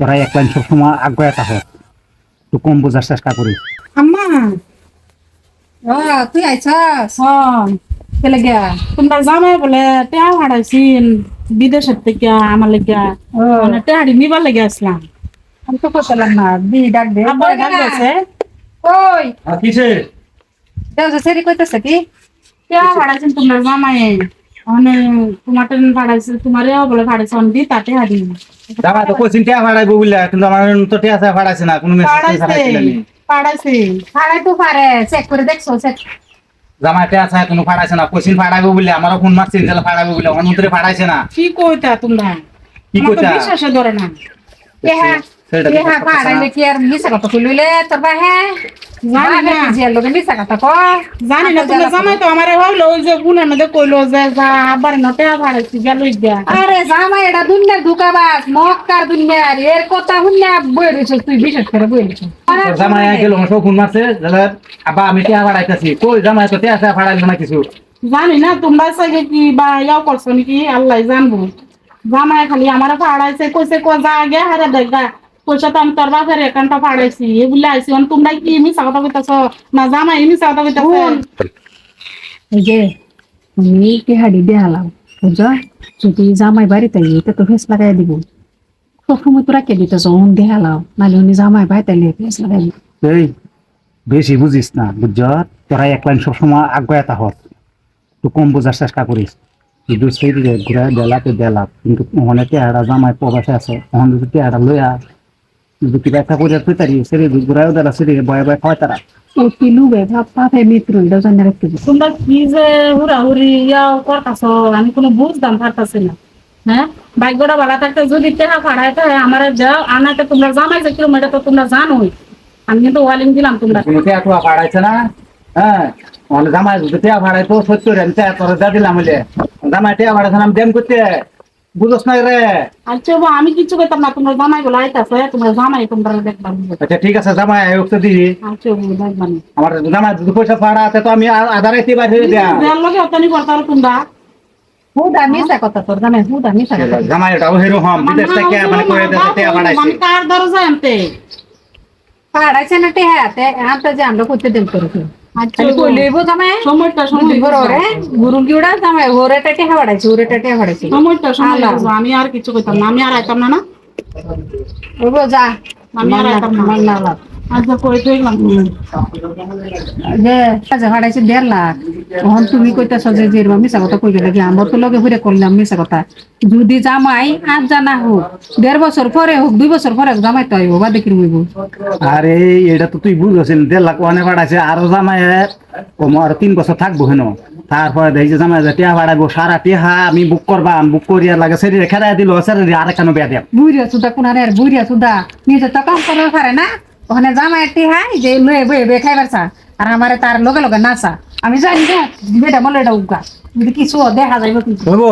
তোরা এক লাইন সবসময় আগ্রহ থাকো। একটু কম বোঝার চেষ্টা করিস আম্মা! ও তুই আইছস? হন কেলে গিয়া? তোমরা জামাই বলে টেয়া ভাড়াইছিন বিদেশের থেকে আমার লেগিয়া। মানে টেহাড়ি নিবার লেগে আসলাম। আমি তো করছিলাম না দি ডাক দে। আব্বা গান গেছে কই? কিসে দেও যে সেরি কইতেছে কি? টেয়া ভাড়াইছেন তোমরা জামাই। মানে তোমার ট্রেন ভাড়াইছে তোমার বলে ভাড়াইছে অন্দি তাতে হাড়ি দাদা তো কোচিং টিয়া ভাড়াইবো বললে কিন্তু আমার তো টিয়া চা ভাড়াইছে না কোনো মেসেজ না পাড়াইছে ফাড়াই তো পারে চেক করে দেখছ চেক জামা টিয়া চা কোনো ভাড়াইছে না কোচিং ভাড়াইবো বললে আমারও ফোন মারছেন যে ভাড়াইবো বলে অনুমতি ভাড়াইছে না। কি কইতা তোমরা? কি কইতা? বিশ্বাসে ধরে না। এহা এহা ফাড়াইলে কি আর মিছা কথা কইলইলে তোর বা হ্যাঁ জানি না। তুমি জামাই তো আমার হইল ওই যে গুণের মধ্যে কইলো যে যা আবার না টেয়া ভাড়াইছি গেল আরে জামাই এটা দুনিয়ার ধোকাবাজ মক্কার দুনিয়ার এর কথা শুনলে বই রইছ তুই বিশেষ করে বই তোর জামাই গেল ফোন মারছে তাহলে আবা আমি টিয়া ভাড়াইতেছি কই জামাই তো টিয়া ভাড়াইলো না কিছু? জানি না তোমরা সাইকে কি বা ইয়াও করছ নাকি? আল্লাহ জানব। জামাই খালি আমার ফাড়াইছে কইছে কো যা গে হারে দেখা। পয়সা তো আমি তোর বাপের একাউন্টটা ফাড়াইছি এগুলো আইছি অন তোমরা কি মিছা কথা কইতাছ না জামাই মিছা কথা কইতাছে এই যে তুমি কি হাড়ি দেখালাম বুঝছ যদি জামাই বাড়িতে এটা তো ফেস লাগাই দিব। সবসময় তোরা কে দিতেছ অন দেখালাও নাহলে উনি জামাই বাড়িতে ফেস লাগাই দিব। এই বেশি বুঝিস না বুঝছ তোরা এক লাইন সবসময় আগ্রহ থাকো একটু কম বোঝার চেষ্টা করিস যদি সেই দিকে ঘুরে দেলা তো দেলা কিন্তু ওখানে টেহারা জামাই প্রবাসে আছে ওখানে যদি টেহারা লইয়া কিবা একটা করে তুই তারি সেরে ঘুরাও দেলা সেরে বয়ে বয়ে খাওয়াই তারা ও তিলু বে ভাব পাপে মিত্র এটা জানি রাখতে দিস তোমরা কি যে হুরা হুরি ইয়াও করতাছ আমি কোনো বুঝতাম পারতাছি না হ্যাঁ ভাগ্যটা ভালো থাকতে যদি টেহা ফাড়ায় তো আমার যাও আনাতে তোমরা জামাই যে কিরম এটা তো তোমরা জানোই আমি কিন্তু ওয়ালিং দিলাম তোমরা কোনো টেয়া টুয়া ভাড়াইছে না হ্যাঁ জামাই টেয়া ভাড়াই তো সত্য রে টেয়া তোর দিলাম বলে জামাই টেয়া ভাড়াইছে না দেম করতে। বুঝোস না রে। আচ্ছা বাবা, আমি কিছু কইতাম না তোমরা জামাই গুলো আইতাছে তোমরা জামাই তোমরা দেখবা আচ্ছা ঠিক আছে জামাই আয়োগ তো দিবি। আচ্ছা বাবা, দেখবা না। আমার জামাই যদি পয়সা ভাড়া আছে তো আমি আ- আধা রাইতে বাইরে দেয়া যার লগে অতনি করতার তোমরা? হুদা মিশা কথা তোর জামাই হুদা কথা। জামাই এটাও হেরো হম বিদেশ থেকে মানে করে দিতে টেয়া ভাড়াইছে মানে কার দরজা আনতে পাড়াইছে না তে হাতে হাতে যে আমরা করতে দেব করেছি। আচ্ছা আমি আর কিছু কইতাম না আমি আর আইতাম না না? যা। আমি আর আইতাম না। আচ্ছা যে দেড় লাখ। তখন তুমি কইতেছ যে যে মিশা কথা কইবে লাগে আমার তো লগে ঘুরে করলাম মিশা কথা। যদি জামাই আজ জানা হোক দেড় বছর পরে হোক দুই বছর পরে জামাই তো আইব বা দেখি রইব? আরে এটা তো তুই বুঝছিস দেড় লাখ অনেক ভাড়াইছে আরও জামাই কম আর তিন বছর থাকব হেন। তারপরে দেখছি জামাই যে টিয়া ভাড়াইবো সারা টিহা আমি বুক করবা বুক করিয়া লাগে সেটি খেলাই দিল সেটি আর কেন বেয়া দেব বুড়িয়া সুদা কোনারে আর বুড়িয়া সুদা নিজে তো কাম করতে পারে না? ওখানে জামা একটি হাই, যে লয়ে বয়ে বে খাইবার চা, আর আমারে তার লগে লগে নাচা। আমি জানি না বেটা মলে এটা উগা কি দেখা যাইব হইব।